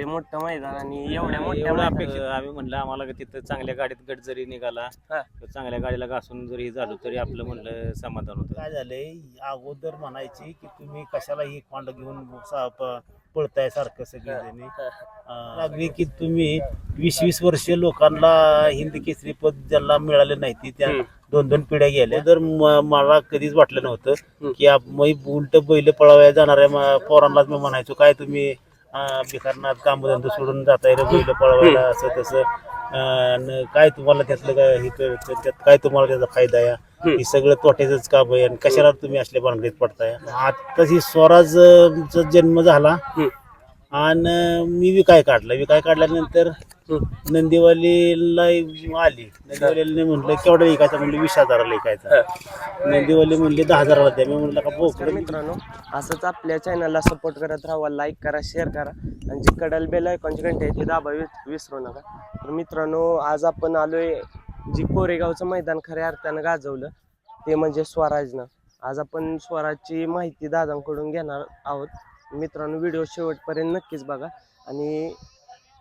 एवढे मोठं मैदान आणि एवढ्या मोठ्या एवढं मैदानात- अपेक्षा आम्ही म्हणलं आम्हाला का तिथं चांगल्या गाडीत गट जरी निघाला हा. तर चांगल्या गाडीला घासून जरी झालो तरी आपलं म्हणलं समाधान होतं काय झालंय अगोदर म्हणायची की तुम्ही कशाला ही खोंड घेऊन सा- प- पळताय सारखं सगळेजणी लागली की तुम्ही वीस वीस वर्ष लोकांना हिंद केसरी पद ज्यांना मिळाले नाही ती त्या हम्म. दोन दोन पिढ्या गेल्या तर म- मला कधीच वाटलं नव्हतं. की आप- मी उलट बैल पळावया जाणाऱ्या म- पोरांनाच मी म्हणायचो काय तुम्ही अं, बिकारनाथ कामधंदा सोडून जाताय रे बैल पळवायला असं तसं काय तुम्हाला त्यातलं काय हे त्यात काय तुम्हाला त्याचा फायदा आहे. हे सगळं तोट्याच काम आहे आणि कशाला तुम्ही असल्या भानगडीत पडताय आता ही स्वराजचा जन्म झाला. आणि मी विकाय काढला विकाय काढल्यानंतर. नंदीवालीला आली. नंदीवालीला म्हणलं केवढा विकायचा? म्हणलं वीस हजाराला विकायचा नंदीवाली म्हणले दहा हजाराला द्या. मी म्हणलं का तर बोकडं मित्रांनो असंच आपल्या चॅनलला सपोर्ट करत राहा लाईक करा शेअर करा. आणि जी कडल बेल आयकॉनची घंटे आहे ती दाबा विसरू नका. तर मित्रांनो आज आपण आलोय जी कोरेगावचं मैदान खऱ्या अर्थानं गाजवलं ते म्हणजे स्वराजनं आज आपण स्वराजची माहिती दादांकडून घेणार आहोत. मित्रांनो व्हिडिओ शेवटपर्यंत नक्कीच बघा. आणि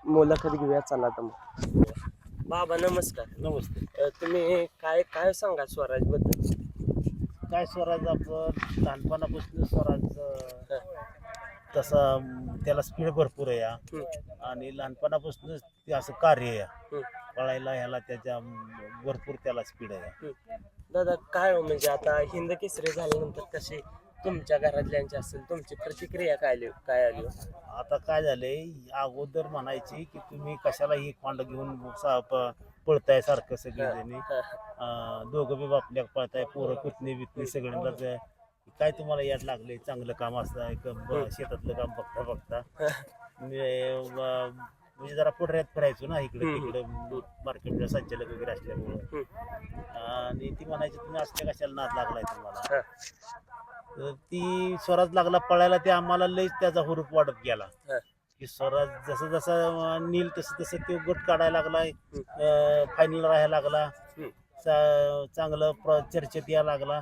मुलाखत घेऊया चला तर मग. बाबा नमस्कार. नमस्ते. अ, तुम्ही काय काय सांगा स्वराजबद्दल काय स्वराज आपण लहानपणापासून स्वराज अं, तसा अं, त्याला स्पीड भरपूर आहे या. आणि लहानपणापासूनच ते असं कार्य आहे हम्म. पळायला ह्याला त्याच्या अं, भरपूर त्याला स्पीड आहे दादा काय हो म्हणजे आता हिंद केसरी झाल्यानंतर कशी तुमच्या घरातल्यांची असेल तुमची प्रतिक्रिया काय आली काय आली हो? आता काय झालंय? अगोदर म्हणायची की तुम्ही कशाला ही खोंड घेऊन सा- प- पळताय सारखं सगळेजणी? हा, अं, दोघं बी बापल्या पळताय पोरं पुतणी बितणी सगळ्यांना ते- काय तुम्हाला याड लागले चांगलं काम असतं एक ब- शेतातलं काम बघता बघता. मी, ब- म्हणजे जरा पुढऱ्यात फिरायचो ना इकडे. तिकडे. मार्केटला संचालक वगैरे असल्यामुळे. आणि ती म्हणायची तुम्ही असल्या कशाला नाद लागलाय तुम्हाला? हा. तर ती स्वराज लागला पळायला ते आम्हाला लयच त्याचा हुरूप वाढत गेला. की स्वराज जसं जसं नील तसं तसं तो गट काढायला लागलाय फायनल राहायला लागला चांगलं प्र- चर्चेत यायला लागला.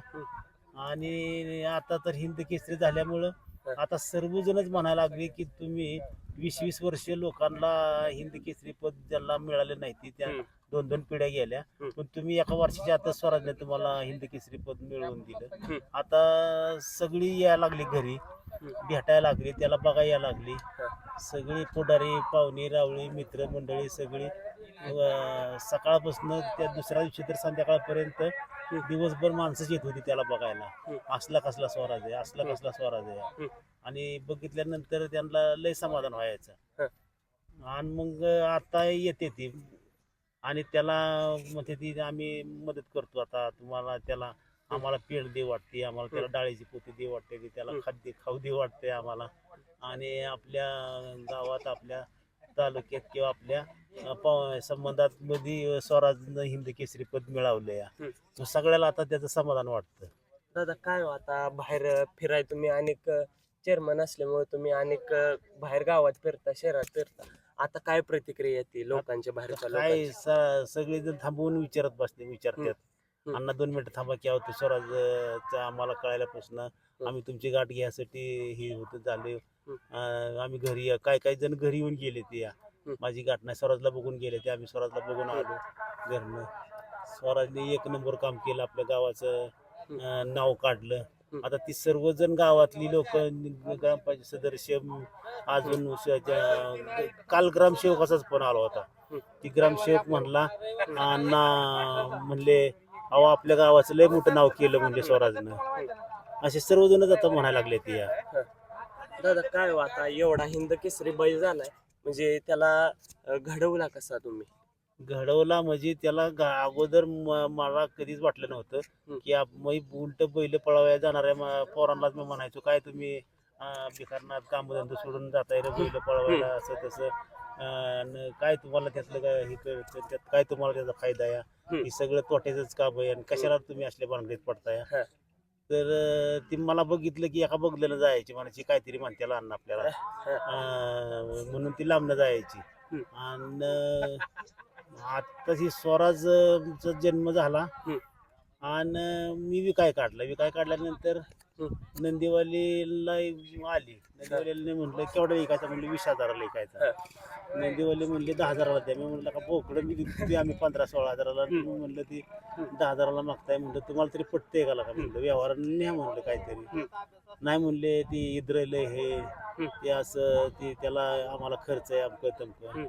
आणि आता तर हिंद केसरी झाल्यामुळं. आता सर्वजणच म्हणायला लागले की तुम्ही वीस वीस वर्ष लोकांना हिंद केसरी पद ज्यांना मिळाले नाही ती त्या. दोन दोन पिढ्या गेल्या. पण तुम्ही एका वर्षाच्या आता स्वराजने तुम्हाला हिंद केसरी पद मिळवून दिलं. आता सगळी यायला लागली घरी भेटायला लागली त्याला बघायला लागली सगळी पुढारी पाहुणे रावळी मित्र मंडळी सगळी सकाळपासून त्या दुसऱ्या दिवशी तर संध्याकाळपर्यंत दिवसभर माणसंच येत होती त्याला बघायला. असला कसला स्वराज आहे असला. कसला स्वराज आहे. आणि बघितल्यानंतर त्यांना लय समाधान व्हायचं. आणि मग आता येते ती आणि त्याला म्हणते ती आम्ही मदत करतो आता तुम्हाला त्याला आम्हाला पेड दे वाटते आम्हाला त्याला डाळीची पोती दे वाटते त्याला. खाद्य खाऊ दे वाटते आम्हाला आणि आपल्या गावात आपल्या तालुक्यात किंवा आपल्या संबंधात मध्ये स्वराजनं हिंद केसरी पद मिळवले. मग सगळ्याला आता त्याचं समाधान वाटतं. दादा काय हो आता? बाहेर फिराय तुम्ही अनेक चेअरमन असल्यामुळे तुम्ही अनेक बाहेर गावात फिरता शहरात फिरता. आता काय प्रतिक्रिया येते लोकांच्या बाहेरच्या काय सगळेजण थांबवून विचारत बसले विचारतात. अण्णा दोन मिनिटं थांबा की स्वराजचं आम्हाला कळायलापासून आम्ही तुमची गाठ घ्यायसाठी हे होत झाले. अं, आम्ही घरी या- काय काही जण घरी येऊन गेले ते या. माझी गाठ नाही स्वराजला बघून गेले ते. आम्ही स्वराजला बघून आलो घरनं. स्वराजने एक नंबर काम केलं आपल्या गावाचं. अं, नाव काढलं. आता ती सर्वजण गावातली लोक ग्रामपंचायत सदस्य अजून स- त्या- काल ग्रामसेवकाचाच फोन आला होता. ती ग्रामसेवक म्हणला अण्णा म्हणले अहो आपल्या गावाचं लय मोठं नाव केलं म्हणले स्वराजनं. असे सर्वजणच आता म्हणायला लागले ती या. दादा काय हो आता? एवढा हिंद केसरी बैल झालाय. म्हणजे त्याला अ, घडवला कसा तुम्ही? घडवला म्हणजे त्याला गा- अगोदर म- मला कधीच वाटलं नव्हतं. की आप- मी उलट बैल पळावया जाणाऱ्या म- पोरांनाच मी म्हणायचो काय तुम्ही अं, कामधंदा सोडून जाताय रे बैल पळवायला असं तसं. अं, न काय तुम्हाला त्यातलं काय हे त्यात काय तुम्हाला त्याचा फायदा आहे? हं. हे सगळं तोट्याचंच काम आहे आणि कशाला तुम्ही असल्या भानगडीत पडताय? हा. तर ती मला बघितलं की एका बघलेलं जायची म्हणायची काहीतरी म्हणते लहान आपल्याला. अं, म्हणून ती लांबनं जायची. आणि आता ही स्वराजचा जन्म झाला. आणि मी विकाय काढला. विकाय काढल्यानंतर नंदीवालीला आली. नंदीवालीला म्हटलं केवढा विकायचा? म्हणलं वीस हजाराला विकायचा. नंदीवाली म्हणले दहा हजाराला द्या. मी म्हणलं का बोकडं मी ते आम्ही पंधरा सोळा हजाराला. म्हणलं ती दहा हजाराला मागताय. म्हणलं तुम्हाला तरी पटतंय का? का म्हणलं व्यवहार न्या म्हणलं काहीतरी. नाही म्हणले ती इद्रले हे ते असं ते त्याला आम्हाला खर्च आहे अमकं तमकं.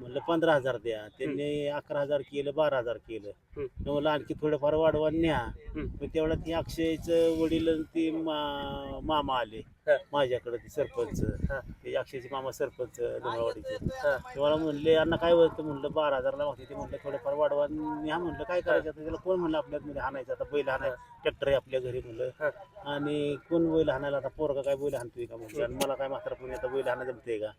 म्हणलं पंधरा हजार द्या त्यांनी अकरा हजार केलं बारा हजार केलं. तर म्हणलं आणखी थोडंफार वाढवा न्या. मग तेवढ्या ती अक्षयचं वडील आणि ती मा- मामा आले. माझ्याकडे ती सरपंच हा. ते अक्षयचे मामा सरपंच डोंगरवाडीचे हा. ते मला म्हणले अण्णा काय होतं? म्हणलं बारा हजारला मागते ते म्हणलं थोडंफार वाढवा. न्या म्हणलं काय करायचं? आता त्याला कोण म्हणलं आपल्यात मध्ये हाणायचं आता बैल हाणाय ट्रॅक्टर आहे आपल्या घरी म्हणलं. हा. आणि कोण बैल हाणायला आता पोरगा काय बैल हाणतोय का म्हणलं? आणि मला काय म्हातारा पण आता बैल हाणा जमतंय का?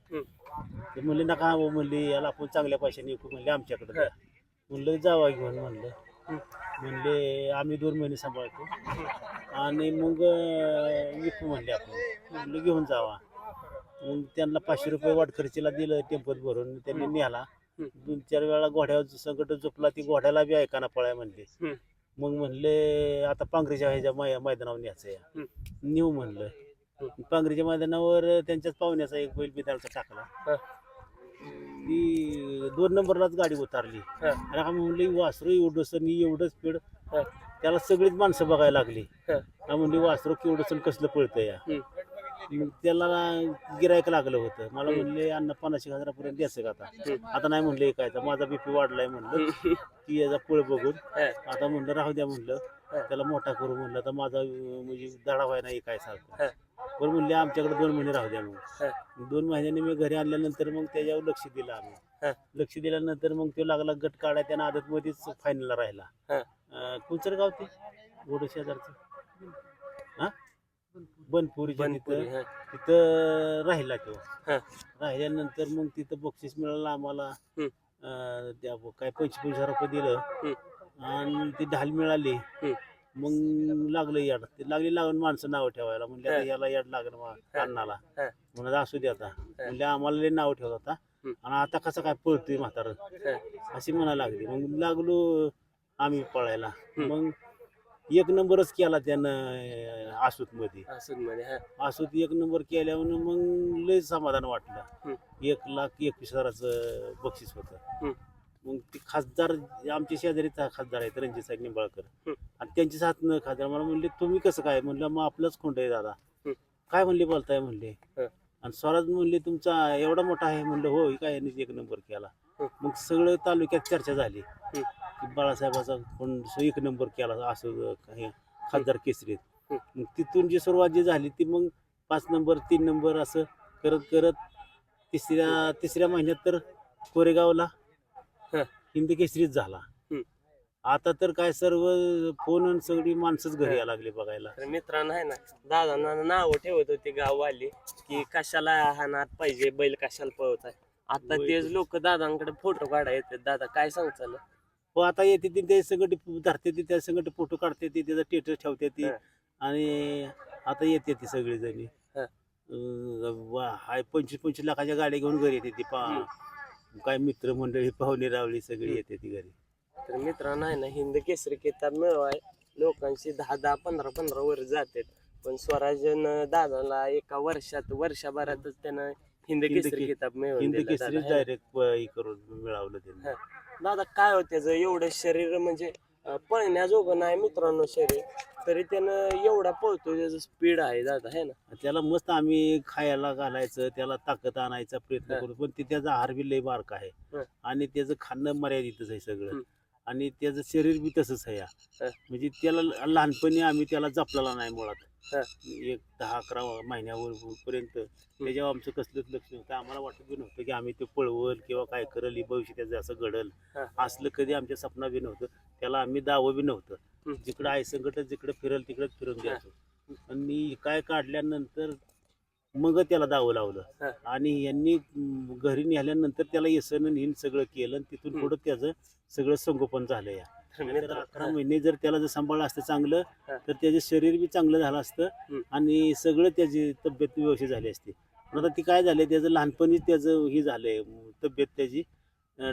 ते म्हणले नका हो म्हणले याला आपण चांगल्या पैशाने विकू म्हणले आमच्याकडे द्या. म्हणलं जावा घेऊन म्हणलं. म्हणले आम्ही दोन महिने सांभाळतो. आणि मग विकू म्हणले आपण. म्हणलं घेऊन जावा. मग त्यांना पाचशे रुपये वाट खर्चीला दिलं टेम्पोत भरून. त्यांनी न्याला दोन चार वेळा घोड्यावर संकट झोपला ती घोड्याला बी ऐकाना पळाय म्हणले. मग म्हणले आता पांघरीच्या ह्याच्या मै- मैदानावर न्यायचं या. नेऊ म्हणलं. पांघरीच्या मैदानावर त्यांच्याच पाहुण्याचा एक बैल बिदाळचा टाकला. ती दोन नंबरलाच गाडी उतारली. आणि आम्ही म्हणले वासरू एवढंसं नी एवढं स्पीड. त्याला सगळीच माणसं बघायला लागली. आम्ही म्हणले वासरू केवढंसं आणि कसलं पळतं या? त्याला गिरायक लागलं होतं. मला म्हणले अण्णा पन्नास एक हजारापर्यंत द्यायचं का आता? आता नाही म्हणलं ऐकायचं माझा बीपी वाढलाय म्हणलं. की याचा पळ बघून. आता म्हणलं राहू द्या म्हणलं. त्याला मोठा करू म्हणलं तर माझा म्हणजे दडा व्हाय नाही काय हा. बरं म्हणले आमच्याकडे दोन महिने राहू द्या मग. दोन महिन्यांनी मी घरी आणल्यानंतर मग त्याच्यावर लक्ष दिलं. आम्ही. लक्ष दिल्यानंतर मग तो लागला गट काढाय त्यानं आदत मध्येच फायनलला राहिला. हा. अं, कोणचं रे गाव ते? गोड शेजारचं हा? बनपुरीच्या बनपुरी तिथं हा. तिथं राहिला तो हा. राहिल्यानंतर मग तिथं बक्षीस मिळालं आम्हाला हम्म. अं, त्या काय पंचवीस हजार रुपये दिलं. आणि ती ढाल मिळाली हम्म. मग लागलं याड ते लागली लागून माणसं नाव ठेवायला म्हणजे आता हा. याला याड लागलं मा-. अण्णाला हा. म्हणून असू दे आता म्हणजे आम्हाला लय नाव ठेवत होता हम्म. आणि आता कसं काय पळतोय म्हातारं हा. अशी म्हणायला लागली मग लागलो आम्ही पळायला. मग एक नंबरच केला त्यानं आसूत मध्ये असं हा आसूत एक नंबर केल्यावर मग लय समाधान वाटलं. एक लाख एकवीस हजाराचं बक्षीस होतं. मग ते खासदार आमच्या शेजारीचा खासदार आहेत रणजित साहेब निंबाळकर. आणि त्यांच्याच हातनं खासदार मला म्हणले तुम्ही कसं काय म्हणलं मग आपलंच खोंड आहे दादा. काय म्हणले बोलताय म्हणले हं. आणि स्वराज म्हणले तुमचा एवढा मोठा आहे म्हणलं हो ही काय यांनी एक नंबर केला. मग सगळं तालुक्यात चर्चा झाली हं. की बाळासाहेबाचा कोण एक नंबर केला असं हे खासदार केसरीत हं. मग तिथून जी सुरुवात जी झाली ती मग पाच नंबर तीन नंबर असं करत करत तिसऱ्या तिसऱ्या महिन्यात तर कोरेगावला हं. हिंदी केसरीच झाला हं. आता तर काय सर्व फोन आणि सगळी माणसंच घरी यायला लागली बघायला तर मित्रांनो आहे ना दादांना नाव ठेवत होते गाववाली की कशाला हाणार पाहिजे बैल कशाला पळवताय आता तेच लोक दादांकडे फोटो काढा येतात. दादा काय सांगचाल हो आता येते ती ते संकट धरते ती त्या संकट फोटो काढते ती त्याचा स्टेटस ठेवते ती. हं. आणि आता येते ती सगळी जणी हं. हाय पंचवीस पंचवीस लाखाच्या गाड्या घेऊन घरी येते ती पा. काय मित्र मंडळी पाहुणे रावळी सगळी. येते ती घरी. तर मित्रांनो आहे ना हिंद केसरी किताब मिळवाय लोकांची दहा दहा पंधरा पंधरा वर्ष जातात. पण स्वराजन दादाला एका वर्षात वर्षभरातच त्यानं हिंद केसरी के- किताब मिळवून हिंदी दिलं दादा, केसरीच है? डायरेक्ट करून मिळवलं त्यांनी हं. दादा काय होत त्याचं एवढं शरीर म्हणजे अं, पळण्याजोगं नाही मित्रांनो शरीर तरी त्यानं एवढा पळतो त्याचं स्पीड आहे दादा है ना त्याला मस्त आम्ही खायला घालायचं त्याला ताकद आणायचा प्रयत्न हं. करू पण ते त्याचा आहार बी लय बारका आहे. आणि त्याचं खाणं मर्यादितच आहे सगळं. आणि त्याचं शरीर बी तसंच आहे. हं. म्हणजे त्याला लहानपणी आम्ही त्याला जपलेला नाही मुळात हं. एक दहा अकरा महिन्यावर पर्यंत त्याच्यावर आमचं कसलंच लक्ष नव्हतं आम्हाला वाटत बी नव्हतं की आम्ही ते पळवल किंवा काय करल हे भविष्य त्याचं असं घडल हं. असलं कधी आमच्या सपना बी नव्हतं त्याला आम्ही दावं बी नव्हतं. जिकडं आहे संकट जिकडे फिरल तिकडे फिरून द्यायचो आणि काय काढल्यानंतर मग त्याला दावं लावलं. आणि यांनी म, घरी नेल्यानंतर त्याला येसन हिन सगळं केलं आणि तिथून. पुढं त्याचं सगळं संगोपन झालं या तर अकरा महिने जर त्याला जर सांभाळलं असतं चांगलं. तर त्याचे शरीर बी चांगलं झालं असतं. आणि सगळं त्याची तब्येत व्यवस्थित झाली असती पण आता ती काय झालंय त्याचं लहानपणीच त्याचं हे झालंय तब्येत त्याची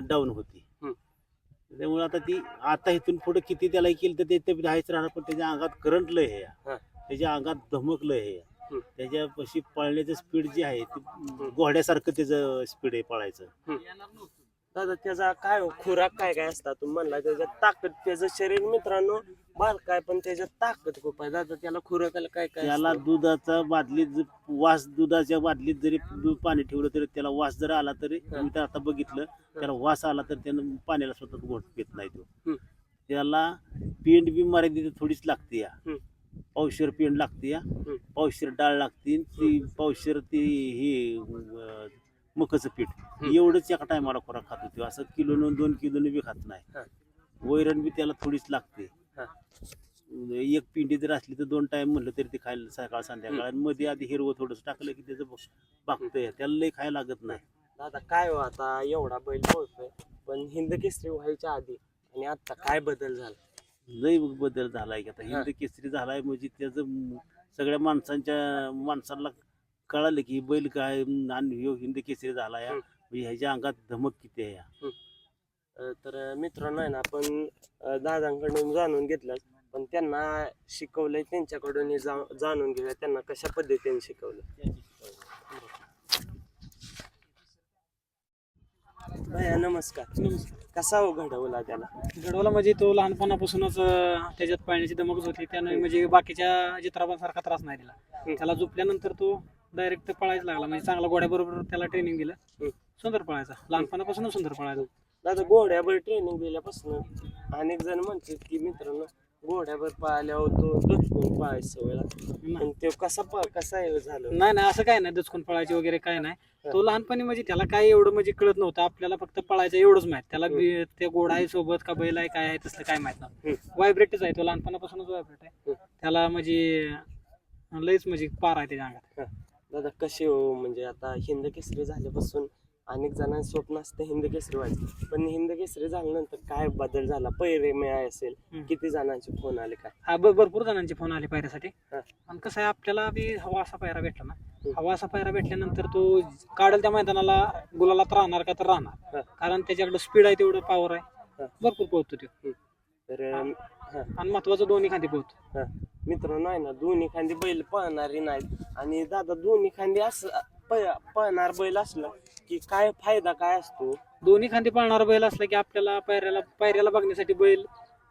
डाऊन होती. त्यामुळे आता ती आता इथून पुढे किती त्याला केलं तर ते तब्येत आहेच राहणार पण त्याच्या अंगात करंट लय हा. त्याच्या अंगात धमकलं हे हं. त्याच्यापाशी पळण्याचं स्पीड जे आहे ते घोड्यासारखं त्याचं स्पीड आहे पळायचं दादा त्याचा काय हो, खुराक काय काय असतात तुम्ही म्हणला त्याच्यात ताकद त्याचं शरीर मित्रांनो बारक आहे पण त्याच्यात ताकद खूप आहे दादा त्याला खुराकाला काय काय त्याला असतं? दुधाचा बादलीत ज- वास दुधाच्या बादलीत जरी दूध पाणी ठेवलं तरी त्याला वास जर आला तरी हं. मी तर आता बघितलं त्याला वास आला तर त्यानं पाण्याला स्वतः घोट पित नाही तो. त्याला पेंड बी मर्यादित थोडीच लागते या. पावशेर पेंड लागते या. पावशेर डाळ लागते ती पावशेर ती हे अं, मकाचं पीठ. एवढंच एका टायमाला खोराक खात होती. असं किलोनं दोन किलोनं बी खात नाही. वैरण बी त्याला थोडीच लागते. एक पिंडी जर असली तर दोन टाइम म्हणलं तरी ते खायला सकाळ संध्याकाळ. आणि मध्ये आधी हिरवं थोडंसं टाकलं की त्याचं बागतंय. त्याला लई खायला लागत नाही. दादा काय हो आता? एवढा बैल पोहतोय पण हिंद केसरी व्हायच्या आधी आणि आता काय बदल झाला? लई बदल झालाय की आता. हिंद केसरी झालाय म्हणजे त्याचं सगळ्या माणसांच्या माणसाला कळालं की बैल काय आणि ह्यो हिंद केसरी झालाय हं. म्हणजे ह्याच्या अंगात धमक किती आहे या. अं, तर मित्रांनो आहे ना आपण अं, दादांकडून जाणून घेतलं पण त्यांना शिकवलंय त्यांच्याकडून हे जा- जाणून घेऊया. त्यांना कशा पद्धतीने शिकवलं? भैया नमस्कार. कसा हो घडवला त्याला? गडवाला म्हणजे तो लहानपणापासूनच अं, त्याच्यात पाळण्याची दमकच होती. त्यानं म्हणजे बाकीच्या चित्राबांसारखा त्रास नाही दिला. त्याला झोपल्यानंतर तो डायरेक्ट पळायला लागला. म्हणजे चांगला घोड्याबरोबर त्याला ट्रेनिंग दिलं. सुंदर पळायचा. लहानपणापासून सुंदर पळायचा दादा घोड्यावर ट्रेनिंग दिल्यापासून अनेक जण म्हणतात की मित्रांनो घोड्यावर पाहिल्यावर तो दुचकून पाहायची सवय लागते. ते कसा कसा हे झालं? नाही नाही असं काय नाही दचकून पळायचे वगैरे काय नाही. तो लहानपणी म्हणजे त्याला काय एवढं म्हणजे कळत नव्हतं. आपल्याला फक्त पळायचं एवढंच माहीत. त्याला ते घोडा आहे सोबत का बैल आहे काय आहे तसलं काय माहीत नव्हतं. व्हायब्रेटच आहे तो. लहानपणापासूनच व्हायब्रेट आहे. त्याला म्हणजे लईच म्हणजे पार आहे त्याच्या अंगात. दादा कसे हो? म्हणजे आता हिंद केसरी झाल्यापासून अनेक जणांचं स्वप्न असतं हिंद केसरी व्हायचं. पण हिंद केसरी झाल्यानंतर काय बदल झाला? पैरे मिळाय असेल. किती जणांचे फोन आले काय हा ब- भरपूर जणांचे फोन आले पायऱ्यासाठी हा. आणि कसं आहे आपल्याला बी हवा असा पायरा भेटला ना. हवा असा पायरा भेटल्यानंतर तो काढल त्या मैदानाला गुलालात राहणार का तर राहणार. कारण त्याच्याकडे स्पीड आहे तेवढं पॉवर हा. आहे भरपूर पोहतो तो. तर अं, हा. आणि महत्वाचं दोन्ही खांदी पोहतो हा. मित्र नाही ना दोन्ही खांदी बैल पळणारी नाही. आणि दादा दोन्ही खांदी असं पळणार बैल असलं की काय फायदा काय असतो? दोन्ही खांदी पाळणारा बैल असला की आपल्याला पायऱ्याला पायऱ्याला बघण्यासाठी बैल.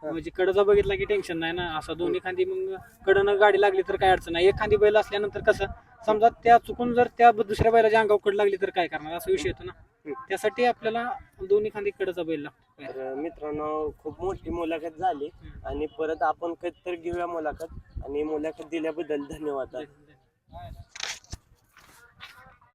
म्हणजे कडचा बघितला की टेन्शन नाही ना. असं दोन्ही खांदी मग कडनं गाडी लागली तर काय अडचण नाही. एक खांदी बैल असल्यानंतर कसं समजा त्या चुकून जर त्या दुसऱ्या बैलाच्या अंगावर कड लागली तर काय करणार? असा विषय येतो ना. त्यासाठी आपल्याला दोन्ही खांदी कडचा बैल लागतो तर मित्रांनो खूप मोठी मुलाखत झाली. आणि परत आपण कधीतरी घेऊया मुलाखत. आणि मुलाखत दिल्याबद्दल धन्यवाद.